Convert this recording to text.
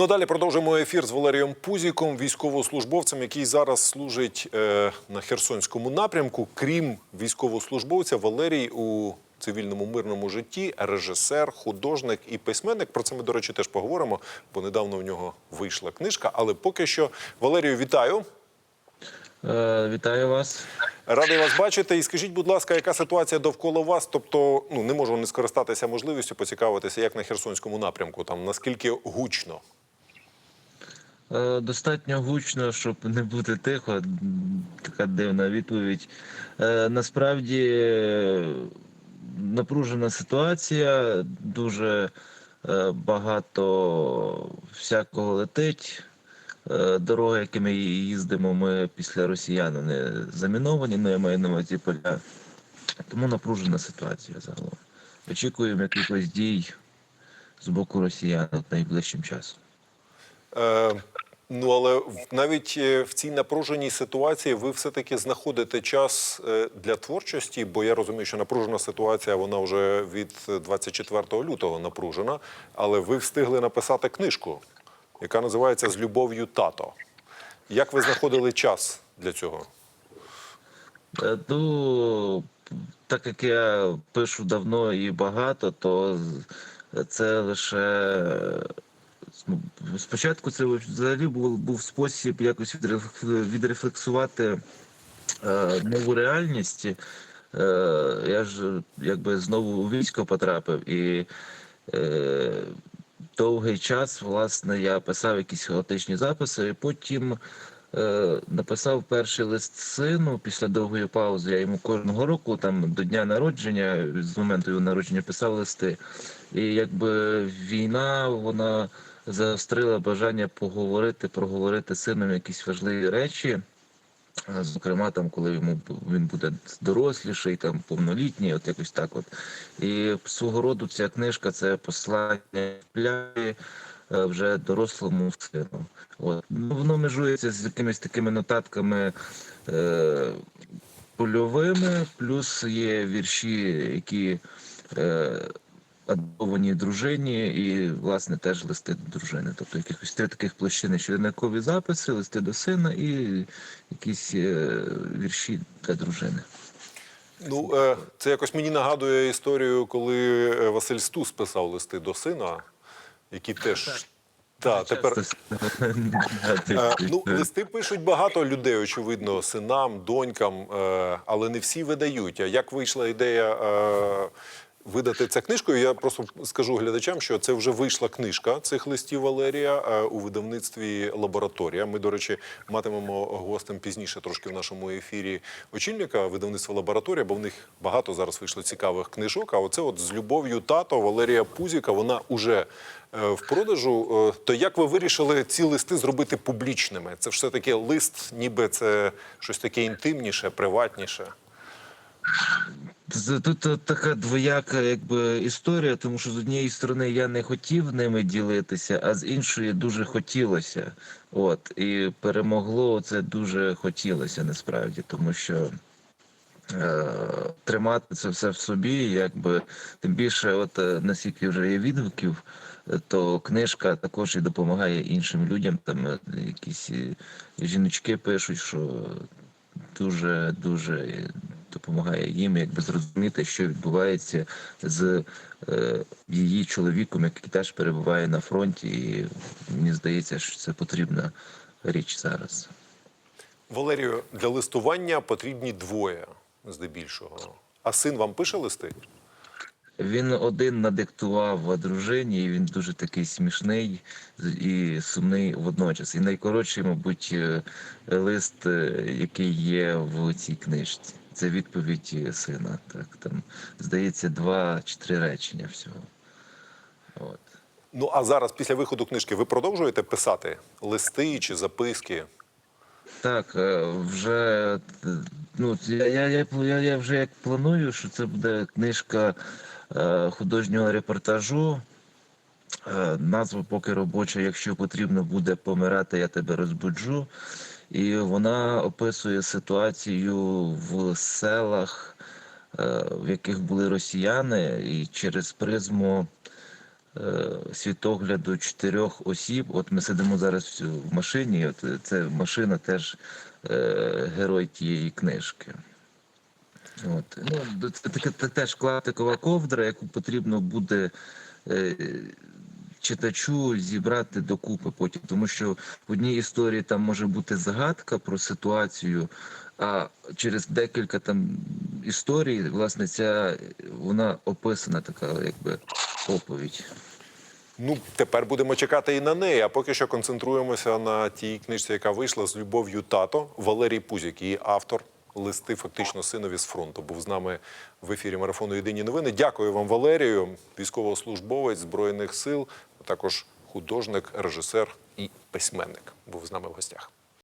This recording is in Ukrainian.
Ну далі продовжуємо ефір з Валерієм Пузіком, військовослужбовцем, який зараз служить е, на Херсонському напрямку. Крім військовослужбовця, Валерій у цивільному мирному житті режисер, художник і письменник. Про це ми, до речі, теж поговоримо, бо недавно в нього вийшла книжка. Але поки що, Валерію, вітаю. Е, Вітаю вас. Радий вас бачити. І скажіть, будь ласка, яка ситуація довкола вас? Тобто, ну не можу не скористатися можливістю поцікавитися, як на Херсонському напрямку, там наскільки гучно. Е, Достатньо гучно, щоб не бути тихо. Така дивна відповідь. Е, Насправді е, напружена ситуація, дуже багато всякого летить. Дороги, якими їздимо, ми після росіян вони заміновані, ну я маю на увазі поля. Тому напружена ситуація загалом. Очікуємо якихось дій з боку росіян найближчим часом. Ну але навіть е, в цій напруженій ситуації ви все-таки знаходите час е, для творчості, бо я розумію, що напружена ситуація вона вже від 24 лютого напружена, але ви встигли написати книжку, яка називається З любов'ю тато. Як ви знаходили час для цього? Е, Ну, так як я пишу давно і багато, то це лише спочатку це взагалі був, був спосіб якось відреф- відрефлексувати е, нову реальність. Е, я ж якби знову у військо потрапив і. Е, довгий час, власне, я писав якісь хаотичні записи, і потім е, написав перший лист сину після довгої паузи. Я йому кожного року, там до дня народження, з моменту його народження, писав листи. І якби війна, вона заострила бажання поговорити, проговорити з сином якісь важливі речі. Е, Зокрема, там, коли йому він буде доросліший, там повнолітній, от якось так. От і свого роду ця книжка це послання пляє е, вже дорослому сину. От ну, воно межується з якимись такими нотатками е, польовими, плюс є вірші, які е, адресовані дружині, і власне теж листи до дружини. Тобто якихось три таких площини щоденникові записи, листи до сина і якісь е, вірші для дружини. Ну, е, це якось мені нагадує історію, коли е, Василь Стус писав листи до сина, які теж. Так, тепер ну, листи пишуть багато людей, очевидно, синам, донькам, але не всі видають. А як вийшла ідея видати це книжкою? Я просто скажу глядачам, що це вже вийшла книжка цих листів Валерія е, у видавництві Лабораторія. Ми, до речі, матимемо гостем пізніше трошки в нашому ефірі очільника видавництва Лабораторія, бо в них багато зараз вийшло цікавих книжок. А оце от з любов'ю тато Валерія Пузіка, вона уже е, в продажу. Е, То як ви вирішили ці листи зробити публічними? Це все таки лист, ніби це щось таке інтимніше, приватніше. Тут е, така двояка якби історія, тому що з однієї сторони я не хотів ними ділитися, а з іншої дуже хотілося. От і перемогло це дуже хотілося насправді, тому що е, тримати це все в собі, якби тим більше, от е, наскільки вже є відгуків, то книжка також і допомагає іншим людям. Там якісь жіночки пишуть, що дуже дуже допомагає їм якби зрозуміти, що відбувається з е, її чоловіком, який теж перебуває на фронті, і мені здається, що це потрібна річ зараз. Валерію, для листування потрібні двоє здебільшого. А син вам пише листи? Він один надиктував дружині, і він дуже такий смішний і сумний водночас. І найкоротший, мабуть, е, лист, е, який є в цій книжці. Це відповідь сина. Так там здається, два чи три речення всього. От. Ну а зараз, після виходу книжки, ви продовжуєте писати листи чи записки? Так, е, вже е, ну я, я, я, я, вже як планую, що це буде книжка е, художнього репортажу. Е, назва поки робоча, якщо потрібно буде помирати, я тебе розбуджу. І вона описує ситуацію в селах, е, в яких були росіяни, і через призму е, світогляду чотирьох осіб. От ми сидимо зараз в машині. От це машина теж е, герой тієї книжки. От. Ну, це таке це теж клаптикова ковдра, яку потрібно буде е, читачу зібрати докупи потім. Тому що в одній історії там може бути загадка про ситуацію, а через декілька там історій, власне, ця вона описана, така якби оповідь. Ну, тепер будемо чекати і на неї. А поки що концентруємося на тій книжці, яка вийшла з любов'ю тато Валерій Пузік, її автор. Листи фактично синові з фронту був з нами в ефірі марафону Єдині новини. Дякую вам, Валерію, військовослужбовець збройних сил, а також художник, режисер і письменник. Був з нами в гостях.